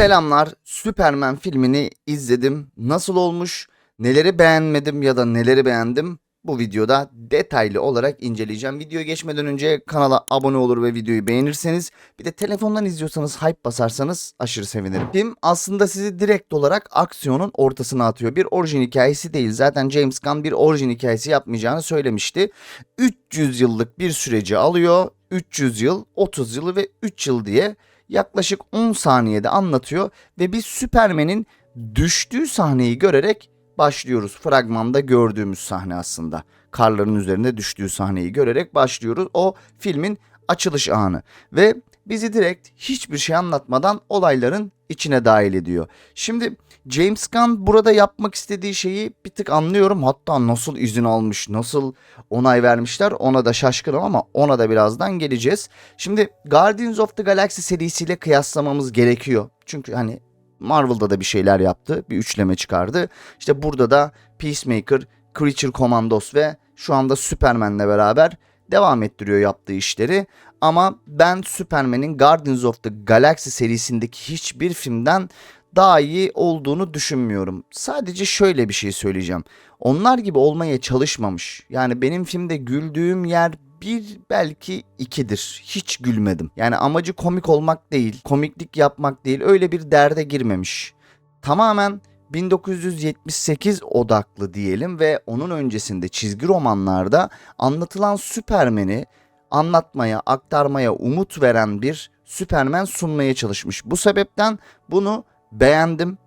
Selamlar. Superman filmini izledim. Nasıl olmuş? Neleri beğenmedim ya da neleri beğendim? Bu videoda detaylı olarak inceleyeceğim. Videoya geçmeden önce kanala abone olur ve videoyu beğenirseniz bir de telefondan izliyorsanız hype basarsanız aşırı sevinirim. Film aslında sizi direkt olarak aksiyonun ortasına atıyor. Bir orijin hikayesi değil. Zaten James Gunn bir orijin hikayesi yapmayacağını söylemişti. 300 yıllık bir süreci alıyor. 300 yıl, 30 yıl ve 3 yıl diye yaklaşık 10 saniyede anlatıyor ve biz Superman'in düştüğü sahneyi görerek başlıyoruz. Fragmanda gördüğümüz sahne aslında. Karların üzerinde düştüğü sahneyi görerek başlıyoruz. O filmin açılış anı ve bizi direkt hiçbir şey anlatmadan olayların içine dahil ediyor. Şimdi James Gunn burada yapmak istediği şeyi bir tık anlıyorum. Hatta nasıl izin almış, nasıl onay vermişler ona da şaşkınım ama ona da birazdan geleceğiz. Şimdi Guardians of the Galaxy serisiyle kıyaslamamız gerekiyor. Çünkü hani Marvel'da da bir şeyler yaptı. Bir üçleme çıkardı. İşte burada da Peacemaker, Creature Commandos ve şu anda Superman'le beraber devam ettiriyor yaptığı işleri. Ama ben Superman'in Guardians of the Galaxy serisindeki hiçbir filmden daha iyi olduğunu düşünmüyorum. Sadece şöyle bir şey söyleyeceğim. Onlar gibi olmaya çalışmamış. Yani benim filmde güldüğüm yer bir belki ikidir. Hiç gülmedim. Yani amacı komik olmak değil, komiklik yapmak değil. Öyle bir derde girmemiş. Tamamen 1978 odaklı diyelim ve onun öncesinde çizgi romanlarda anlatılan Süpermen'i anlatmaya, aktarmaya umut veren bir Süpermen sunmaya çalışmış. Bu sebepten bunu beğendim.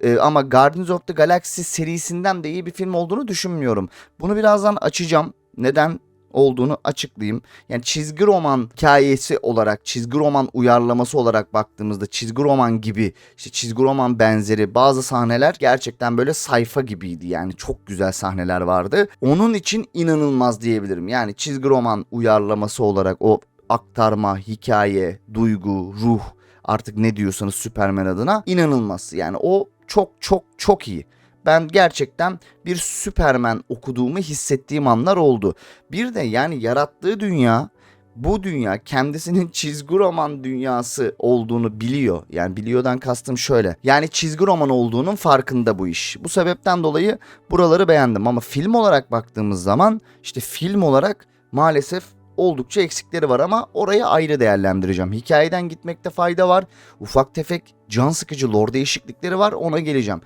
Ee, ama Guardians of the Galaxy serisinden de iyi bir film olduğunu düşünmüyorum. Bunu birazdan açacağım. Neden olduğunu açıklayayım. Yani çizgi roman hikayesi olarak, çizgi roman uyarlaması olarak baktığımızda çizgi roman gibi, işte çizgi roman benzeri bazı sahneler gerçekten böyle sayfa gibiydi. Yani çok güzel sahneler vardı. Onun için inanılmaz diyebilirim. Yani çizgi roman uyarlaması olarak o aktarma, hikaye, duygu, ruh artık ne diyorsanız Superman adına inanılmaz. Yani o çok çok çok iyi. Ben gerçekten bir Superman okuduğumu hissettiğim anlar oldu. Bir de yani yarattığı dünya bu dünya kendisinin çizgi roman dünyası olduğunu biliyor. Yani biliyordan kastım şöyle. Yani çizgi roman olduğunun farkında bu iş. Bu sebepten dolayı buraları beğendim ama film olarak baktığımız zaman işte film olarak maalesef oldukça eksikleri var ama orayı ayrı değerlendireceğim. Hikayeden gitmekte fayda var. Ufak tefek can sıkıcı lore değişiklikleri var ona geleceğim.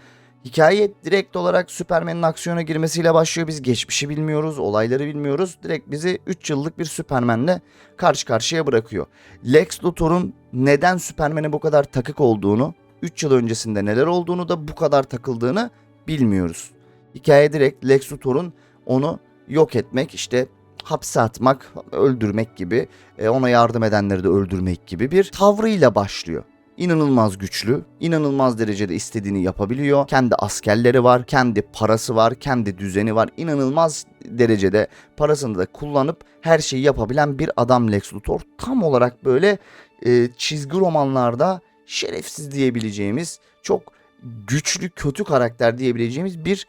Hikaye direkt olarak Superman'in aksiyona girmesiyle başlıyor. Biz geçmişi bilmiyoruz, olayları bilmiyoruz. Direkt bizi 3 yıllık bir Superman'le karşı karşıya bırakıyor. Lex Luthor'un neden Superman'e bu kadar takık olduğunu, 3 yıl öncesinde neler olduğunu da bu kadar takıldığını bilmiyoruz. Hikaye direkt Lex Luthor'un onu yok etmek, işte hapse atmak, öldürmek gibi, e, ona yardım edenleri de öldürmek gibi bir tavrıyla başlıyor inanılmaz güçlü, inanılmaz derecede istediğini yapabiliyor. Kendi askerleri var, kendi parası var, kendi düzeni var. İnanılmaz derecede parasını da kullanıp her şeyi yapabilen bir adam Lex Luthor. Tam olarak böyle e, çizgi romanlarda şerefsiz diyebileceğimiz, çok güçlü, kötü karakter diyebileceğimiz bir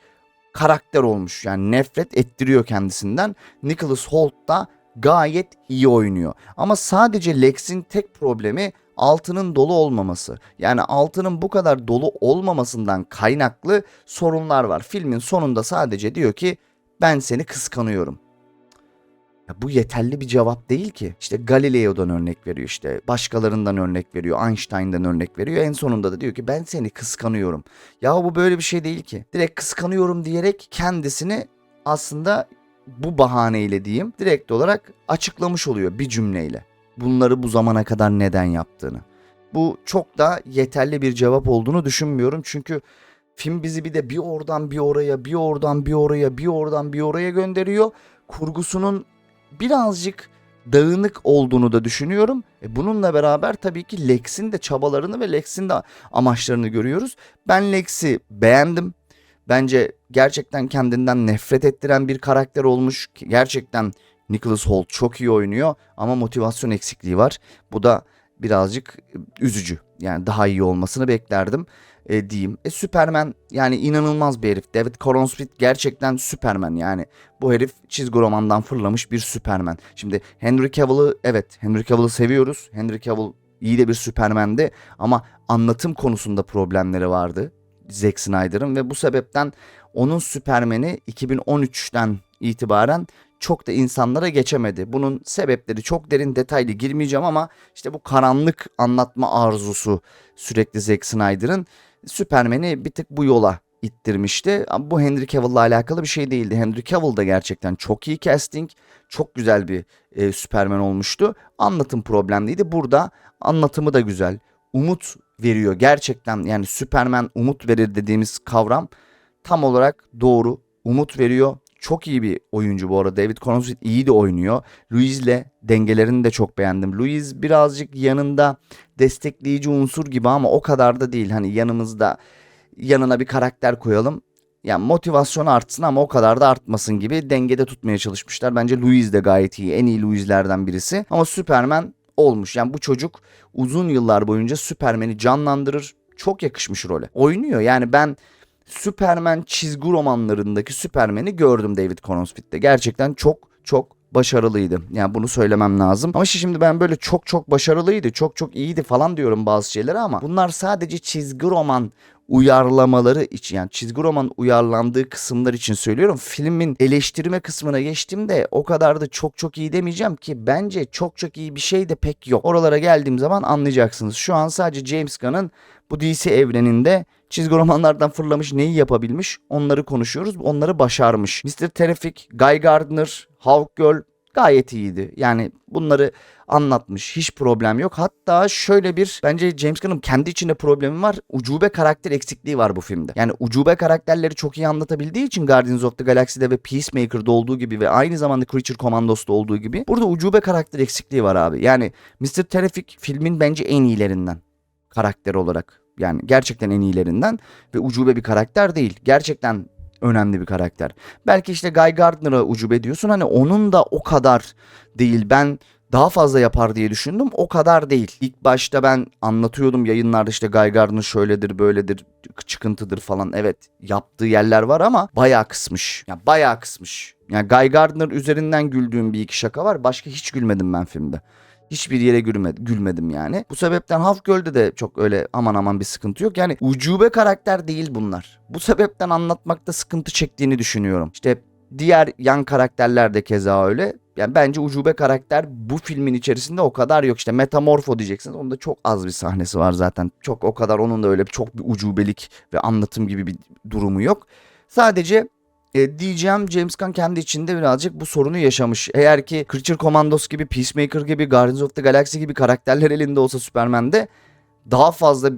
karakter olmuş. Yani nefret ettiriyor kendisinden. Nicholas Holt da gayet iyi oynuyor. Ama sadece Lex'in tek problemi altının dolu olmaması. Yani altının bu kadar dolu olmamasından kaynaklı sorunlar var. Filmin sonunda sadece diyor ki ben seni kıskanıyorum. Ya bu yeterli bir cevap değil ki. İşte Galileo'dan örnek veriyor işte. Başkalarından örnek veriyor. Einstein'dan örnek veriyor. En sonunda da diyor ki ben seni kıskanıyorum. Ya bu böyle bir şey değil ki. Direkt kıskanıyorum diyerek kendisini aslında bu bahaneyle diyeyim direkt olarak açıklamış oluyor bir cümleyle bunları bu zamana kadar neden yaptığını. Bu çok da yeterli bir cevap olduğunu düşünmüyorum. Çünkü film bizi bir de bir oradan bir oraya, bir oradan bir oraya, bir oradan bir oraya gönderiyor. Kurgusunun birazcık dağınık olduğunu da düşünüyorum. E bununla beraber tabii ki Lex'in de çabalarını ve Lex'in de amaçlarını görüyoruz. Ben Lex'i beğendim. Bence gerçekten kendinden nefret ettiren bir karakter olmuş. Gerçekten Nicholas Holt çok iyi oynuyor ama motivasyon eksikliği var. Bu da birazcık üzücü. Yani daha iyi olmasını beklerdim e, diyeyim. E, Superman yani inanılmaz bir herif. David Cornsmith gerçekten Superman yani. Bu herif çizgi romandan fırlamış bir Superman. Şimdi Henry Cavill'ı evet Henry Cavill'ı seviyoruz. Henry Cavill iyi de bir Superman'di ama anlatım konusunda problemleri vardı Zack Snyder'ın ve bu sebepten onun Superman'i 2013'ten itibaren çok da insanlara geçemedi. Bunun sebepleri çok derin detaylı girmeyeceğim ama işte bu karanlık anlatma arzusu sürekli Zack Snyder'ın Superman'i bir tık bu yola ittirmişti. Ama bu Henry Cavill'la alakalı bir şey değildi. Henry Cavill da gerçekten çok iyi casting, çok güzel bir e, Superman olmuştu. Anlatım problemliydi. Burada anlatımı da güzel. Umut veriyor gerçekten yani Superman umut verir dediğimiz kavram tam olarak doğru. Umut veriyor. Çok iyi bir oyuncu bu arada. David Cronenberg iyi de oynuyor. Louis'le dengelerini de çok beğendim. Louis birazcık yanında destekleyici unsur gibi ama o kadar da değil. Hani yanımızda yanına bir karakter koyalım. Yani motivasyon artsın ama o kadar da artmasın gibi dengede tutmaya çalışmışlar. Bence Louis de gayet iyi. En iyi Louis'lerden birisi. Ama Superman olmuş. Yani bu çocuk uzun yıllar boyunca Superman'i canlandırır. Çok yakışmış role. Oynuyor. Yani ben Superman çizgi romanlarındaki Superman'i gördüm David Cronenberg'de. Gerçekten çok çok başarılıydı. Yani bunu söylemem lazım. Ama şimdi ben böyle çok çok başarılıydı, çok çok iyiydi falan diyorum bazı şeylere ama bunlar sadece çizgi roman uyarlamaları için yani çizgi roman uyarlandığı kısımlar için söylüyorum. Filmin eleştirme kısmına geçtiğimde o kadar da çok çok iyi demeyeceğim ki bence çok çok iyi bir şey de pek yok. Oralara geldiğim zaman anlayacaksınız. Şu an sadece James Gunn'ın bu DC evreninde çizgi romanlardan fırlamış neyi yapabilmiş onları konuşuyoruz. Onları başarmış. Mr. Terrific, Guy Gardner, Hawkgirl gayet iyiydi. Yani bunları anlatmış. Hiç problem yok. Hatta şöyle bir bence James Gunn'ın kendi içinde problemi var. Ucube karakter eksikliği var bu filmde. Yani ucube karakterleri çok iyi anlatabildiği için Guardians of the Galaxy'de ve Peacemaker'da olduğu gibi ve aynı zamanda Creature Commandos'ta olduğu gibi burada ucube karakter eksikliği var abi. Yani Mr. Terrific filmin bence en iyilerinden karakter olarak. Yani gerçekten en iyilerinden ve ucube bir karakter değil. Gerçekten önemli bir karakter. Belki işte Guy Gardner'a ucube diyorsun hani onun da o kadar değil. Ben daha fazla yapar diye düşündüm. O kadar değil. İlk başta ben anlatıyordum yayınlarda işte Guy Gardner şöyledir böyledir çıkıntıdır falan. Evet yaptığı yerler var ama bayağı kısmış. Ya yani bayağı kısmış. Yani Guy Gardner üzerinden güldüğüm bir iki şaka var. Başka hiç gülmedim ben filmde. Hiçbir yere gülmedim, gülmedim yani. Bu sebepten Half-Girl'de de çok öyle aman aman bir sıkıntı yok. Yani ucube karakter değil bunlar. Bu sebepten anlatmakta sıkıntı çektiğini düşünüyorum. İşte diğer yan karakterler de keza öyle. Yani bence ucube karakter bu filmin içerisinde o kadar yok. İşte Metamorfo diyeceksiniz. Onda çok az bir sahnesi var zaten. Çok o kadar onun da öyle çok bir ucubelik ve anlatım gibi bir durumu yok. Sadece e, diyeceğim James Gunn kendi içinde birazcık bu sorunu yaşamış. Eğer ki Creature Commandos gibi, Peacemaker gibi, Guardians of the Galaxy gibi karakterler elinde olsa Superman'de daha fazla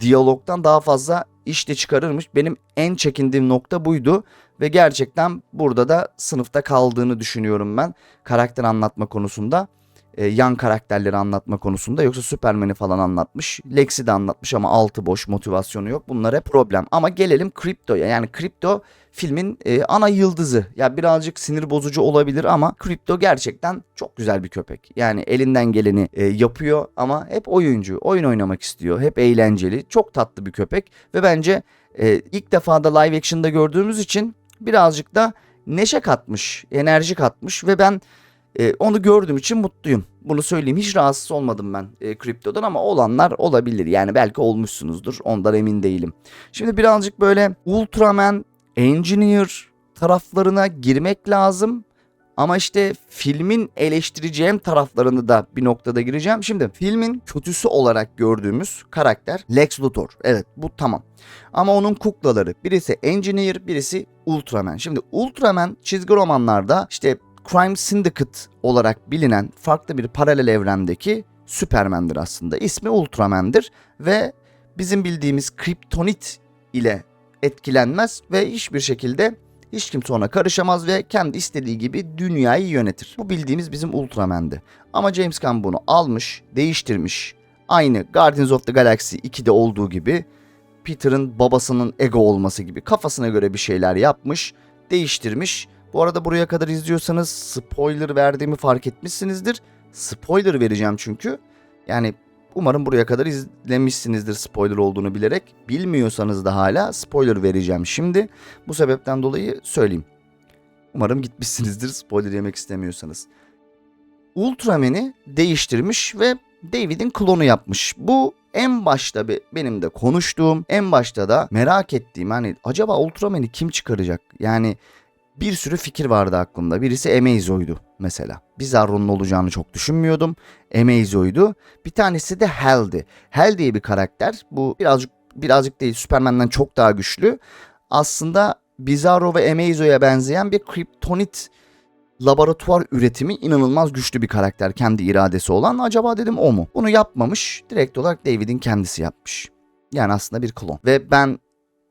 diyalogtan daha fazla iş de çıkarırmış. Benim en çekindiğim nokta buydu ve gerçekten burada da sınıfta kaldığını düşünüyorum ben karakter anlatma konusunda. E, yan karakterleri anlatma konusunda yoksa Superman'i falan anlatmış. Lex'i de anlatmış ama altı boş motivasyonu yok. Bunlar hep problem. Ama gelelim Crypto'ya. Yani Crypto filmin e, ana yıldızı. Ya birazcık sinir bozucu olabilir ama Crypto gerçekten çok güzel bir köpek. Yani elinden geleni e, yapıyor ama hep oyuncu. Oyun oynamak istiyor. Hep eğlenceli. Çok tatlı bir köpek ve bence e, ilk defa da live action'da gördüğümüz için birazcık da neşe katmış, enerji katmış ve ben e, onu gördüğüm için mutluyum. Bunu söyleyeyim. Hiç rahatsız olmadım ben e, kriptodan ama olanlar olabilir. Yani belki olmuşsunuzdur. Ondan emin değilim. Şimdi birazcık böyle Ultraman, Engineer taraflarına girmek lazım. Ama işte filmin eleştireceğim taraflarını da bir noktada gireceğim. Şimdi filmin kötüsü olarak gördüğümüz karakter Lex Luthor. Evet bu tamam. Ama onun kuklaları birisi Engineer birisi Ultraman. Şimdi Ultraman çizgi romanlarda işte Crime Syndicate olarak bilinen farklı bir paralel evrendeki Superman'dir aslında. İsmi Ultraman'dir ve bizim bildiğimiz kriptonit ile etkilenmez ve hiçbir şekilde hiç kimse ona karışamaz ve kendi istediği gibi dünyayı yönetir. Bu bildiğimiz bizim Ultraman'di. Ama James Gunn bunu almış, değiştirmiş. Aynı Guardians of the Galaxy 2'de olduğu gibi Peter'ın babasının ego olması gibi kafasına göre bir şeyler yapmış, değiştirmiş bu arada buraya kadar izliyorsanız spoiler verdiğimi fark etmişsinizdir. Spoiler vereceğim çünkü. Yani umarım buraya kadar izlemişsinizdir spoiler olduğunu bilerek. Bilmiyorsanız da hala spoiler vereceğim şimdi. Bu sebepten dolayı söyleyeyim. Umarım gitmişsinizdir spoiler yemek istemiyorsanız. Ultraman'i değiştirmiş ve David'in klonu yapmış. Bu en başta be- benim de konuştuğum, en başta da merak ettiğim hani acaba Ultraman'i kim çıkaracak? Yani bir sürü fikir vardı aklımda. Birisi Amazo'ydu mesela. Bizarro'nun olacağını çok düşünmüyordum. Amazo'ydu. Bir tanesi de Hal'di. Hal diye bir karakter. Bu birazcık birazcık değil Superman'den çok daha güçlü. Aslında Bizarro ve Amazo'ya benzeyen bir kriptonit laboratuvar üretimi inanılmaz güçlü bir karakter kendi iradesi olan. Acaba dedim o mu? Bunu yapmamış. Direkt olarak David'in kendisi yapmış. Yani aslında bir klon. Ve ben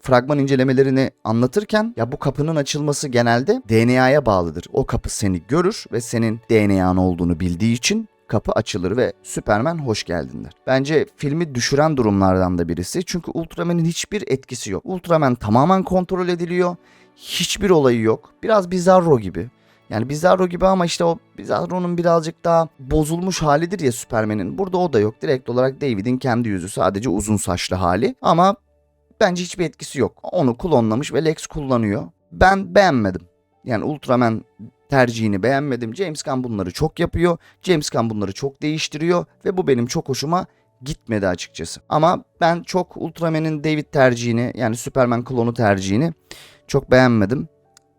fragman incelemelerini anlatırken ya bu kapının açılması genelde DNA'ya bağlıdır. O kapı seni görür ve senin DNA'n olduğunu bildiği için kapı açılır ve Superman hoş geldin der. Bence filmi düşüren durumlardan da birisi. Çünkü Ultraman'in hiçbir etkisi yok. Ultraman tamamen kontrol ediliyor. Hiçbir olayı yok. Biraz Bizarro gibi. Yani Bizarro gibi ama işte o Bizarro'nun birazcık daha bozulmuş halidir ya Superman'in. Burada o da yok. Direkt olarak David'in kendi yüzü sadece uzun saçlı hali. Ama bence hiçbir etkisi yok. Onu klonlamış ve Lex kullanıyor. Ben beğenmedim. Yani Ultraman tercihini beğenmedim. James Gunn bunları çok yapıyor. James Gunn bunları çok değiştiriyor ve bu benim çok hoşuma gitmedi açıkçası. Ama ben çok Ultraman'in David tercihini yani Superman klonu tercihini çok beğenmedim.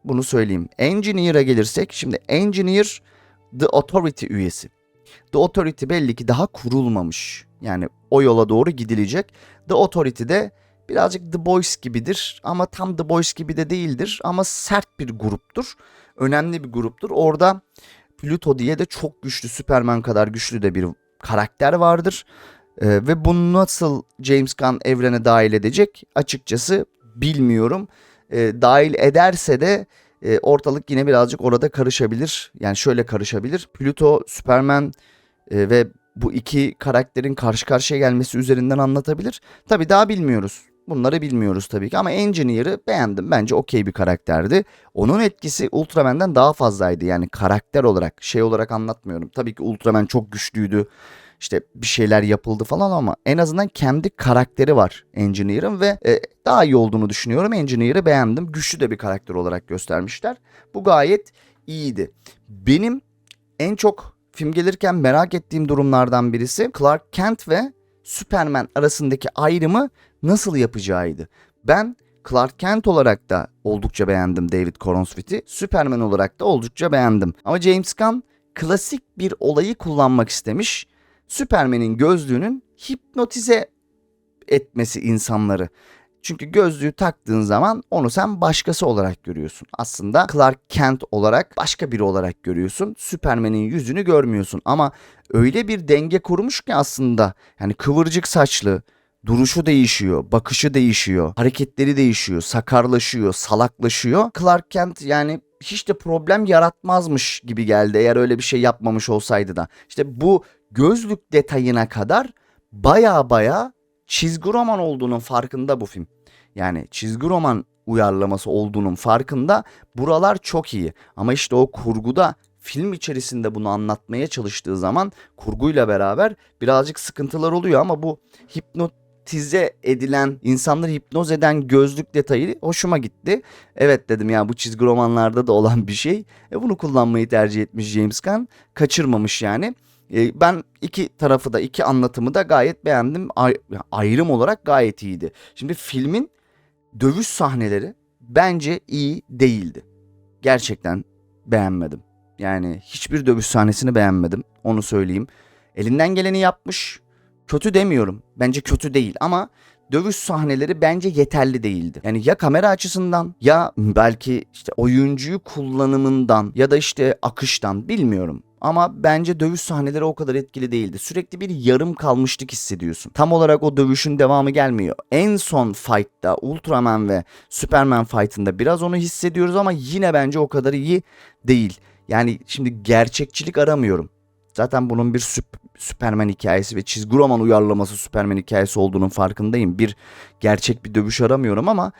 Bunu söyleyeyim. Engineer'a gelirsek şimdi Engineer The Authority üyesi. The Authority belli ki daha kurulmamış. Yani o yola doğru gidilecek. The Authority de birazcık The Boys gibidir ama tam The Boys gibi de değildir ama sert bir gruptur. Önemli bir gruptur. Orada Pluto diye de çok güçlü Superman kadar güçlü de bir karakter vardır. Ee, ve bunu nasıl James Gunn evrene dahil edecek açıkçası bilmiyorum. Ee, dahil ederse de e, ortalık yine birazcık orada karışabilir. Yani şöyle karışabilir. Pluto, Superman e, ve bu iki karakterin karşı karşıya gelmesi üzerinden anlatabilir. Tabii daha bilmiyoruz. Bunları bilmiyoruz tabii ki ama Engineer'ı beğendim. Bence okey bir karakterdi. Onun etkisi Ultraman'den daha fazlaydı. Yani karakter olarak, şey olarak anlatmıyorum. Tabii ki Ultraman çok güçlüydü. İşte bir şeyler yapıldı falan ama en azından kendi karakteri var Engineer'ın ve e, daha iyi olduğunu düşünüyorum. Engineer'ı beğendim. Güçlü de bir karakter olarak göstermişler. Bu gayet iyiydi. Benim en çok film gelirken merak ettiğim durumlardan birisi Clark Kent ve Superman arasındaki ayrımı nasıl yapacağıydı. Ben Clark Kent olarak da oldukça beğendim David Cornswith'i. Superman olarak da oldukça beğendim. Ama James Gunn klasik bir olayı kullanmak istemiş. Superman'in gözlüğünün hipnotize etmesi insanları. Çünkü gözlüğü taktığın zaman onu sen başkası olarak görüyorsun. Aslında Clark Kent olarak başka biri olarak görüyorsun. Superman'in yüzünü görmüyorsun ama öyle bir denge kurmuş ki aslında yani kıvırcık saçlı, duruşu değişiyor, bakışı değişiyor, hareketleri değişiyor, sakarlaşıyor, salaklaşıyor. Clark Kent yani hiç de problem yaratmazmış gibi geldi eğer öyle bir şey yapmamış olsaydı da. İşte bu gözlük detayına kadar baya baya çizgi roman olduğunun farkında bu film. Yani çizgi roman uyarlaması olduğunun farkında. Buralar çok iyi. Ama işte o kurguda film içerisinde bunu anlatmaya çalıştığı zaman kurguyla beraber birazcık sıkıntılar oluyor ama bu hipnotize edilen, insanları hipnoz eden gözlük detayı hoşuma gitti. Evet dedim ya bu çizgi romanlarda da olan bir şey. E bunu kullanmayı tercih etmiş James Gunn. Kaçırmamış yani. E, ben iki tarafı da iki anlatımı da gayet beğendim. Ay- ayrım olarak gayet iyiydi. Şimdi filmin dövüş sahneleri bence iyi değildi. Gerçekten beğenmedim. Yani hiçbir dövüş sahnesini beğenmedim. Onu söyleyeyim. Elinden geleni yapmış. Kötü demiyorum. Bence kötü değil ama dövüş sahneleri bence yeterli değildi. Yani ya kamera açısından ya belki işte oyuncuyu kullanımından ya da işte akıştan bilmiyorum. Ama bence dövüş sahneleri o kadar etkili değildi. Sürekli bir yarım kalmışlık hissediyorsun. Tam olarak o dövüşün devamı gelmiyor. En son fight'ta Ultraman ve Superman fight'ında biraz onu hissediyoruz ama yine bence o kadar iyi değil. Yani şimdi gerçekçilik aramıyorum. Zaten bunun bir süp- Superman hikayesi ve çizgi roman uyarlaması Superman hikayesi olduğunun farkındayım. Bir gerçek bir dövüş aramıyorum ama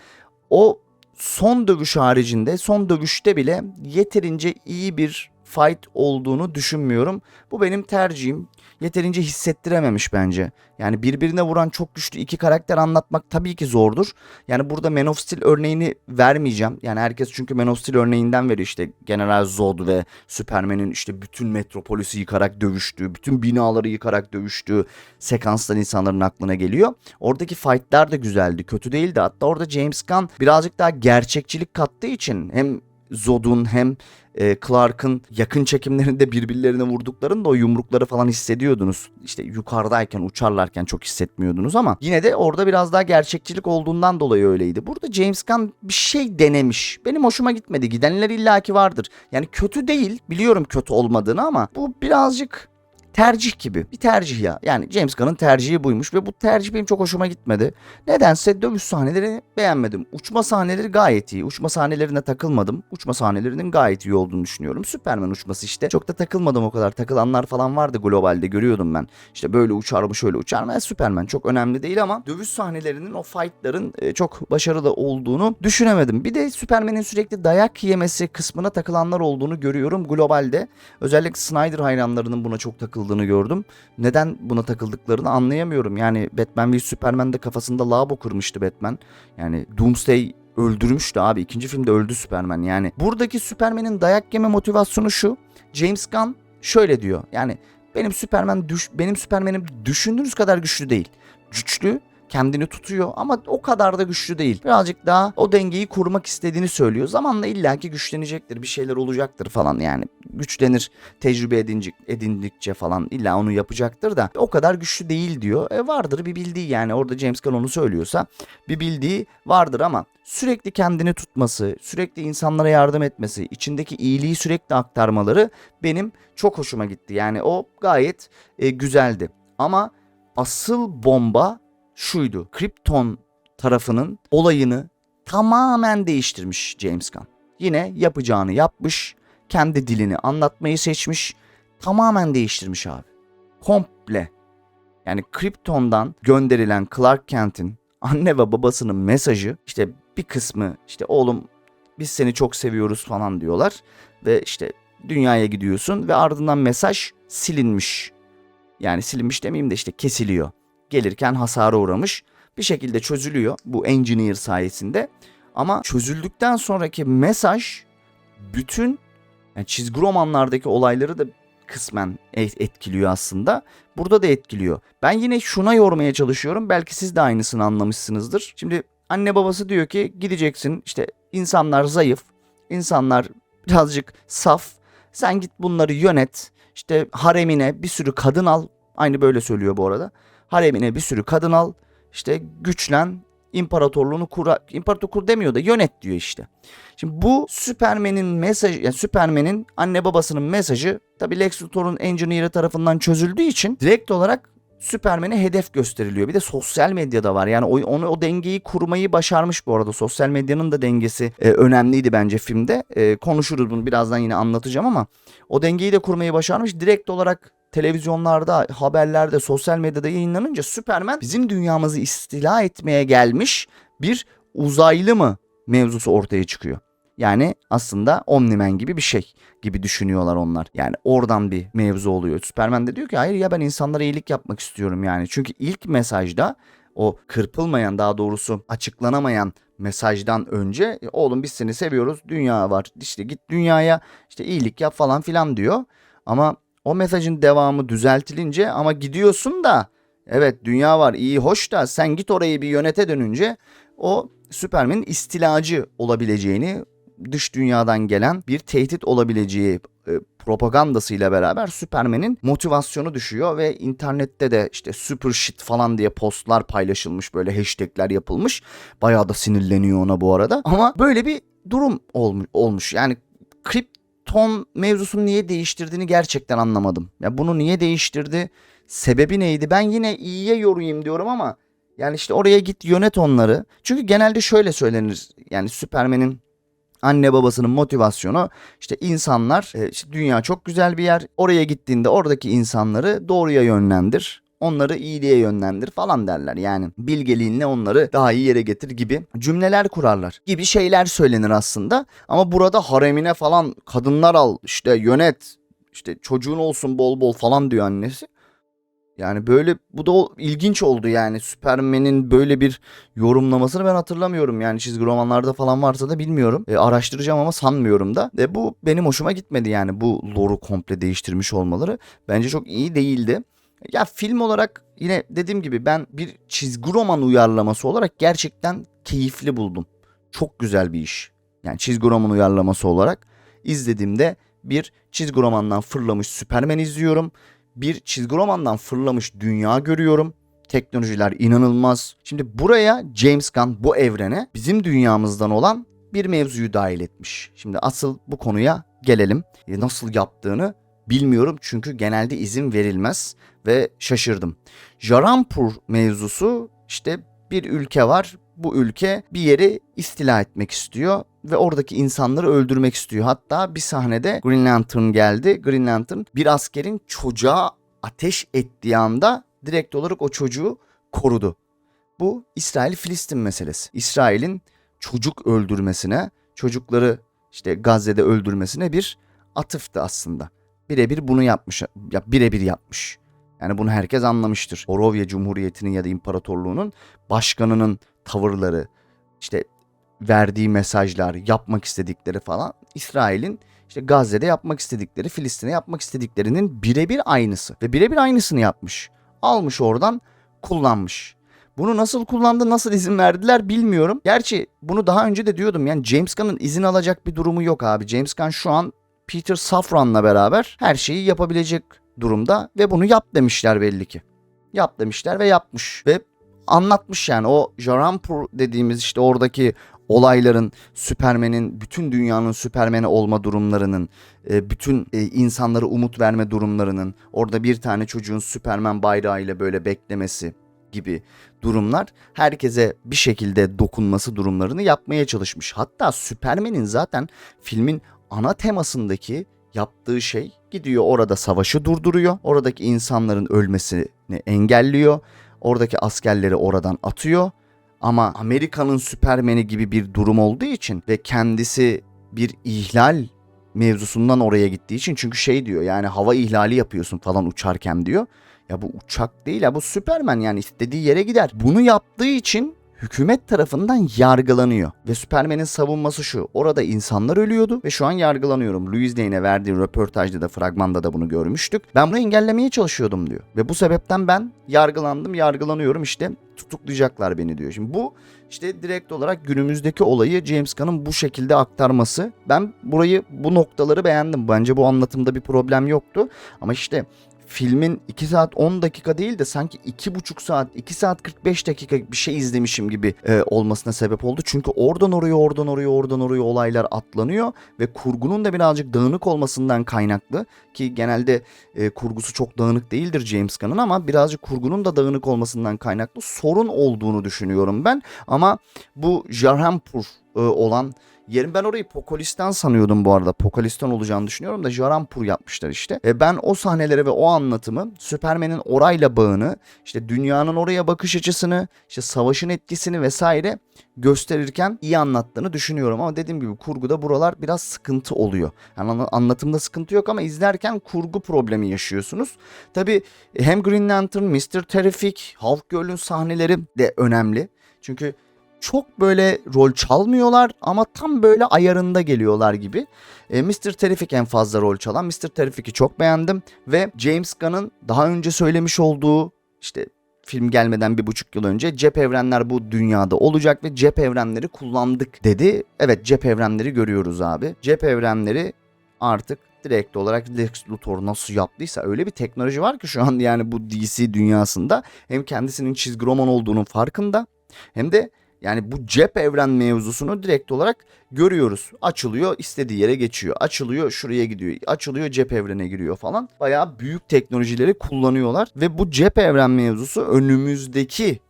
o son dövüş haricinde son dövüşte bile yeterince iyi bir fight olduğunu düşünmüyorum. Bu benim tercihim. Yeterince hissettirememiş bence. Yani birbirine vuran çok güçlü iki karakter anlatmak tabii ki zordur. Yani burada Man of Steel örneğini vermeyeceğim. Yani herkes çünkü Man of Steel örneğinden veriyor işte General Zod ve Superman'in işte bütün metropolisi yıkarak dövüştüğü, bütün binaları yıkarak dövüştüğü sekanslar insanların aklına geliyor. Oradaki fightlar da güzeldi, kötü değildi. Hatta orada James Gunn birazcık daha gerçekçilik kattığı için hem Zod'un hem e, Clark'ın yakın çekimlerinde birbirlerine vurduklarında o yumrukları falan hissediyordunuz. İşte yukarıdayken uçarlarken çok hissetmiyordunuz ama yine de orada biraz daha gerçekçilik olduğundan dolayı öyleydi. Burada James Gunn bir şey denemiş. Benim hoşuma gitmedi. Gidenler illaki vardır. Yani kötü değil. Biliyorum kötü olmadığını ama bu birazcık tercih gibi. Bir tercih ya. Yani James Gunn'ın tercihi buymuş ve bu tercih benim çok hoşuma gitmedi. Nedense dövüş sahnelerini beğenmedim. Uçma sahneleri gayet iyi. Uçma sahnelerine takılmadım. Uçma sahnelerinin gayet iyi olduğunu düşünüyorum. Superman uçması işte. Çok da takılmadım o kadar. Takılanlar falan vardı globalde görüyordum ben. İşte böyle uçar mı şöyle uçar mı? E, Superman çok önemli değil ama dövüş sahnelerinin o fightların e, çok başarılı olduğunu düşünemedim. Bir de Superman'in sürekli dayak yemesi kısmına takılanlar olduğunu görüyorum globalde. Özellikle Snyder hayranlarının buna çok takıldığını gördüm. Neden buna takıldıklarını anlayamıyorum. Yani Batman v Superman'de kafasında labo kırmıştı Batman. Yani Doomsday öldürmüştü abi. İkinci filmde öldü Superman yani. Buradaki Superman'in dayak yeme motivasyonu şu. James Gunn şöyle diyor. Yani benim Superman düş benim Superman'im düşündüğünüz kadar güçlü değil. Güçlü kendini tutuyor ama o kadar da güçlü değil. Birazcık daha o dengeyi kurmak istediğini söylüyor. Zamanla illaki güçlenecektir. Bir şeyler olacaktır falan yani. Güçlenir tecrübe edince, edindikçe falan illa onu yapacaktır da o kadar güçlü değil diyor. E vardır bir bildiği yani orada James Gunn onu söylüyorsa bir bildiği vardır ama sürekli kendini tutması, sürekli insanlara yardım etmesi, içindeki iyiliği sürekli aktarmaları benim çok hoşuma gitti. Yani o gayet e, güzeldi. Ama asıl bomba şuydu. Krypton tarafının olayını tamamen değiştirmiş James Gunn. Yine yapacağını yapmış, kendi dilini anlatmayı seçmiş, tamamen değiştirmiş abi. Komple. Yani Krypton'dan gönderilen Clark Kent'in anne ve babasının mesajı işte bir kısmı işte oğlum biz seni çok seviyoruz falan diyorlar ve işte dünyaya gidiyorsun ve ardından mesaj silinmiş. Yani silinmiş demeyeyim de işte kesiliyor gelirken hasara uğramış. Bir şekilde çözülüyor bu engineer sayesinde. Ama çözüldükten sonraki mesaj bütün yani çizgi romanlardaki olayları da kısmen etkiliyor aslında. Burada da etkiliyor. Ben yine şuna yormaya çalışıyorum. Belki siz de aynısını anlamışsınızdır. Şimdi anne babası diyor ki gideceksin işte insanlar zayıf, insanlar birazcık saf. Sen git bunları yönet. İşte haremine bir sürü kadın al. Aynı böyle söylüyor bu arada haremine bir sürü kadın al. işte güçlen, imparatorluğunu kur, imparator kur demiyor da yönet diyor işte. Şimdi bu Superman'in mesajı, yani Superman'in anne babasının mesajı tabii Lex Luthor'un engineer'ı tarafından çözüldüğü için direkt olarak Superman'e hedef gösteriliyor. Bir de sosyal medyada var. Yani o, onu o dengeyi kurmayı başarmış bu arada. Sosyal medyanın da dengesi e, önemliydi bence filmde. E, konuşuruz bunu birazdan yine anlatacağım ama o dengeyi de kurmayı başarmış. Direkt olarak televizyonlarda, haberlerde, sosyal medyada yayınlanınca Superman bizim dünyamızı istila etmeye gelmiş bir uzaylı mı mevzusu ortaya çıkıyor. Yani aslında Omni-Man gibi bir şey gibi düşünüyorlar onlar. Yani oradan bir mevzu oluyor. Superman de diyor ki hayır ya ben insanlara iyilik yapmak istiyorum yani. Çünkü ilk mesajda o kırpılmayan daha doğrusu açıklanamayan mesajdan önce oğlum biz seni seviyoruz dünya var işte git dünyaya işte iyilik yap falan filan diyor. Ama o mesajın devamı düzeltilince ama gidiyorsun da evet dünya var iyi hoş da sen git orayı bir yönete dönünce o Superman'in istilacı olabileceğini dış dünyadan gelen bir tehdit olabileceği e, propagandasıyla beraber Superman'in motivasyonu düşüyor ve internette de işte super shit falan diye postlar paylaşılmış böyle hashtagler yapılmış. Bayağı da sinirleniyor ona bu arada. Ama böyle bir durum olmuş. Yani Krypton ton mevzusunu niye değiştirdiğini gerçekten anlamadım. Ya bunu niye değiştirdi? Sebebi neydi? Ben yine iyiye yoruyayım diyorum ama yani işte oraya git yönet onları. Çünkü genelde şöyle söylenir. Yani Superman'in anne babasının motivasyonu işte insanlar e, işte dünya çok güzel bir yer. Oraya gittiğinde oradaki insanları doğruya yönlendir. Onları iyiliğe yönlendir falan derler. Yani bilgeliğinle onları daha iyi yere getir gibi cümleler kurarlar. Gibi şeyler söylenir aslında. Ama burada haremine falan kadınlar al işte yönet işte çocuğun olsun bol bol falan diyor annesi. Yani böyle bu da ilginç oldu yani Superman'in böyle bir yorumlamasını ben hatırlamıyorum. Yani çizgi romanlarda falan varsa da bilmiyorum. E, araştıracağım ama sanmıyorum da. E, bu benim hoşuma gitmedi yani bu lore'u komple değiştirmiş olmaları. Bence çok iyi değildi. Ya film olarak yine dediğim gibi ben bir çizgi roman uyarlaması olarak gerçekten keyifli buldum. Çok güzel bir iş. Yani çizgi roman uyarlaması olarak izlediğimde bir çizgi romandan fırlamış Superman izliyorum. Bir çizgi romandan fırlamış dünya görüyorum. Teknolojiler inanılmaz. Şimdi buraya James Gunn bu evrene bizim dünyamızdan olan bir mevzuyu dahil etmiş. Şimdi asıl bu konuya gelelim. E, Nasıl yaptığını bilmiyorum çünkü genelde izin verilmez ve şaşırdım. Jarampur mevzusu işte bir ülke var. Bu ülke bir yeri istila etmek istiyor ve oradaki insanları öldürmek istiyor. Hatta bir sahnede Green Lantern geldi. Green Lantern bir askerin çocuğa ateş ettiği anda direkt olarak o çocuğu korudu. Bu İsrail-Filistin meselesi. İsrail'in çocuk öldürmesine, çocukları işte Gazze'de öldürmesine bir atıftı aslında. Birebir bunu yapmış, ya birebir yapmış. Yani bunu herkes anlamıştır. Orovya Cumhuriyeti'nin ya da imparatorluğunun başkanının tavırları, işte verdiği mesajlar, yapmak istedikleri falan İsrail'in işte Gazze'de yapmak istedikleri, Filistin'e yapmak istediklerinin birebir aynısı ve birebir aynısını yapmış. Almış oradan kullanmış. Bunu nasıl kullandı, nasıl izin verdiler bilmiyorum. Gerçi bunu daha önce de diyordum. Yani James Gunn'ın izin alacak bir durumu yok abi. James Gunn şu an Peter Safran'la beraber her şeyi yapabilecek durumda ve bunu yap demişler belli ki. Yap demişler ve yapmış ve anlatmış yani o Jarampur dediğimiz işte oradaki olayların Süpermen'in bütün dünyanın Süpermen'i olma durumlarının e, bütün e, insanlara umut verme durumlarının orada bir tane çocuğun Süpermen bayrağıyla böyle beklemesi gibi durumlar herkese bir şekilde dokunması durumlarını yapmaya çalışmış. Hatta Süpermen'in zaten filmin ana temasındaki yaptığı şey gidiyor orada savaşı durduruyor. Oradaki insanların ölmesini engelliyor. Oradaki askerleri oradan atıyor. Ama Amerika'nın Süpermen'i gibi bir durum olduğu için ve kendisi bir ihlal mevzusundan oraya gittiği için çünkü şey diyor yani hava ihlali yapıyorsun falan uçarken diyor. Ya bu uçak değil ya bu Süpermen yani istediği yere gider. Bunu yaptığı için hükümet tarafından yargılanıyor. Ve Süpermen'in savunması şu. Orada insanlar ölüyordu ve şu an yargılanıyorum. Louis Lane'e verdiği röportajda da fragmanda da bunu görmüştük. Ben bunu engellemeye çalışıyordum diyor. Ve bu sebepten ben yargılandım, yargılanıyorum işte tutuklayacaklar beni diyor. Şimdi bu işte direkt olarak günümüzdeki olayı James Gunn'ın bu şekilde aktarması. Ben burayı bu noktaları beğendim. Bence bu anlatımda bir problem yoktu. Ama işte filmin 2 saat 10 dakika değil de sanki 2,5 saat 2 saat 45 dakika bir şey izlemişim gibi e, olmasına sebep oldu. Çünkü oradan oraya oradan oraya oradan oraya olaylar atlanıyor ve kurgunun da birazcık dağınık olmasından kaynaklı ki genelde e, kurgusu çok dağınık değildir James Gunn'ın ama birazcık kurgunun da dağınık olmasından kaynaklı sorun olduğunu düşünüyorum ben. Ama bu Jarhampur e, olan Yerim ben orayı Pokolistan sanıyordum bu arada. Pokolistan olacağını düşünüyorum da Jarampur yapmışlar işte. E ben o sahneleri ve o anlatımı Süpermen'in orayla bağını, işte dünyanın oraya bakış açısını, işte savaşın etkisini vesaire gösterirken iyi anlattığını düşünüyorum. Ama dediğim gibi kurguda buralar biraz sıkıntı oluyor. Yani anla- anlatımda sıkıntı yok ama izlerken kurgu problemi yaşıyorsunuz. Tabi hem Green Lantern, Mr. Terrific, Hulk Girl'ün sahneleri de önemli. Çünkü çok böyle rol çalmıyorlar ama tam böyle ayarında geliyorlar gibi. E, Mr. Terrific en fazla rol çalan. Mr. Terrific'i çok beğendim ve James Gunn'ın daha önce söylemiş olduğu işte film gelmeden bir buçuk yıl önce cep evrenler bu dünyada olacak ve cep evrenleri kullandık dedi. Evet cep evrenleri görüyoruz abi. Cep evrenleri artık direkt olarak Lex Luthor nasıl yaptıysa öyle bir teknoloji var ki şu an yani bu DC dünyasında hem kendisinin çizgi roman olduğunun farkında hem de yani bu cep evren mevzusunu direkt olarak görüyoruz. Açılıyor istediği yere geçiyor. Açılıyor şuraya gidiyor. Açılıyor cep evrene giriyor falan. Bayağı büyük teknolojileri kullanıyorlar. Ve bu cep evren mevzusu önümüzdeki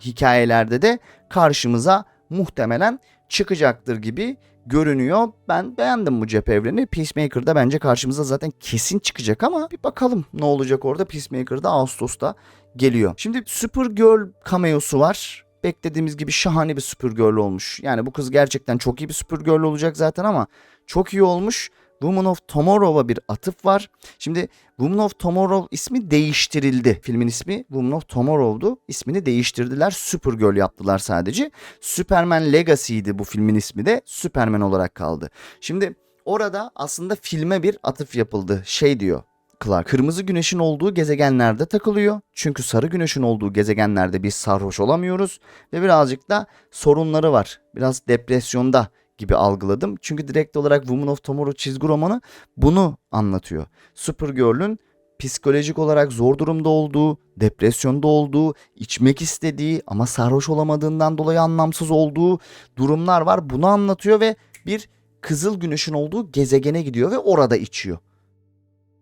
hikayelerde de karşımıza muhtemelen çıkacaktır gibi görünüyor. Ben beğendim bu cephe evreni. Peacemaker'da bence karşımıza zaten kesin çıkacak ama bir bakalım ne olacak orada. Peacemaker'da Ağustos'ta geliyor. Şimdi Supergirl cameo'su var. Beklediğimiz gibi şahane bir Supergirl olmuş. Yani bu kız gerçekten çok iyi bir Supergirl olacak zaten ama çok iyi olmuş. Woman of Tomorrow'a bir atıf var. Şimdi Woman of Tomorrow ismi değiştirildi. Filmin ismi Woman of Tomorrow'du. İsmini değiştirdiler. Supergirl yaptılar sadece. Superman Legacy'ydi bu filmin ismi de. Superman olarak kaldı. Şimdi orada aslında filme bir atıf yapıldı. Şey diyor. Clark. Kırmızı güneşin olduğu gezegenlerde takılıyor. Çünkü sarı güneşin olduğu gezegenlerde biz sarhoş olamıyoruz. Ve birazcık da sorunları var. Biraz depresyonda gibi algıladım. Çünkü direkt olarak Woman of Tomorrow çizgi romanı bunu anlatıyor. Supergirl'ün psikolojik olarak zor durumda olduğu, depresyonda olduğu, içmek istediği ama sarhoş olamadığından dolayı anlamsız olduğu durumlar var. Bunu anlatıyor ve bir kızıl güneşin olduğu gezegene gidiyor ve orada içiyor.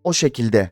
O şekilde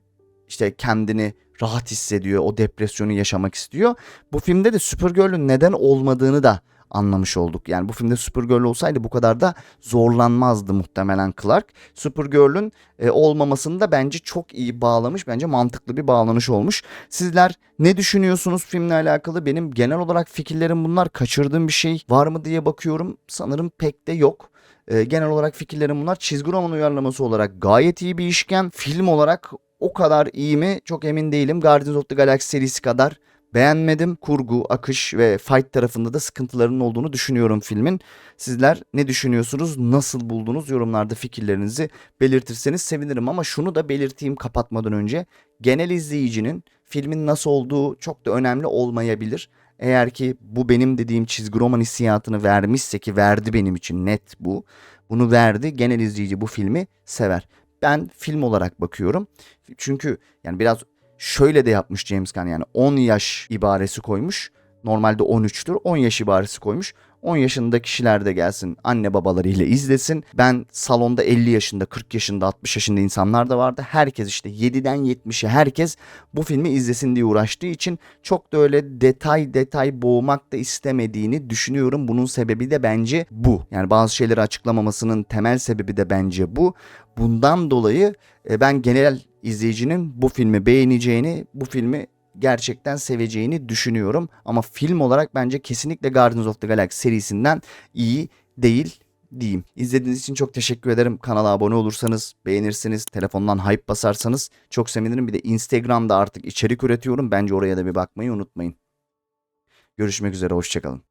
işte kendini rahat hissediyor, o depresyonu yaşamak istiyor. Bu filmde de Supergirl'ün neden olmadığını da anlamış olduk. Yani bu filmde Supergirl olsaydı bu kadar da zorlanmazdı muhtemelen Clark. Supergirl'ün e, olmamasını da bence çok iyi bağlamış. Bence mantıklı bir bağlanış olmuş. Sizler ne düşünüyorsunuz filmle alakalı? Benim genel olarak fikirlerim bunlar. Kaçırdığım bir şey var mı diye bakıyorum. Sanırım pek de yok. E, genel olarak fikirlerim bunlar. Çizgi roman uyarlaması olarak gayet iyi bir işken. Film olarak o kadar iyi mi çok emin değilim. Guardians of the Galaxy serisi kadar beğenmedim. Kurgu, akış ve fight tarafında da sıkıntılarının olduğunu düşünüyorum filmin. Sizler ne düşünüyorsunuz? Nasıl buldunuz? Yorumlarda fikirlerinizi belirtirseniz sevinirim ama şunu da belirteyim kapatmadan önce. Genel izleyicinin filmin nasıl olduğu çok da önemli olmayabilir. Eğer ki bu benim dediğim çizgi roman hissiyatını vermişse ki verdi benim için net bu. Bunu verdi. Genel izleyici bu filmi sever. Ben film olarak bakıyorum. Çünkü yani biraz şöyle de yapmış James Gunn yani 10 yaş ibaresi koymuş. Normalde 13'tür. 10 yaş ibaresi koymuş. 10 yaşında kişiler de gelsin anne babalarıyla izlesin. Ben salonda 50 yaşında, 40 yaşında, 60 yaşında insanlar da vardı. Herkes işte 7'den 70'e herkes bu filmi izlesin diye uğraştığı için çok da öyle detay detay boğmak da istemediğini düşünüyorum. Bunun sebebi de bence bu. Yani bazı şeyleri açıklamamasının temel sebebi de bence bu. Bundan dolayı e, ben genel izleyicinin bu filmi beğeneceğini, bu filmi gerçekten seveceğini düşünüyorum. Ama film olarak bence kesinlikle Guardians of the Galaxy serisinden iyi değil diyeyim. İzlediğiniz için çok teşekkür ederim. Kanala abone olursanız, beğenirsiniz, telefondan hype basarsanız çok sevinirim. Bir de Instagram'da artık içerik üretiyorum. Bence oraya da bir bakmayı unutmayın. Görüşmek üzere, hoşçakalın.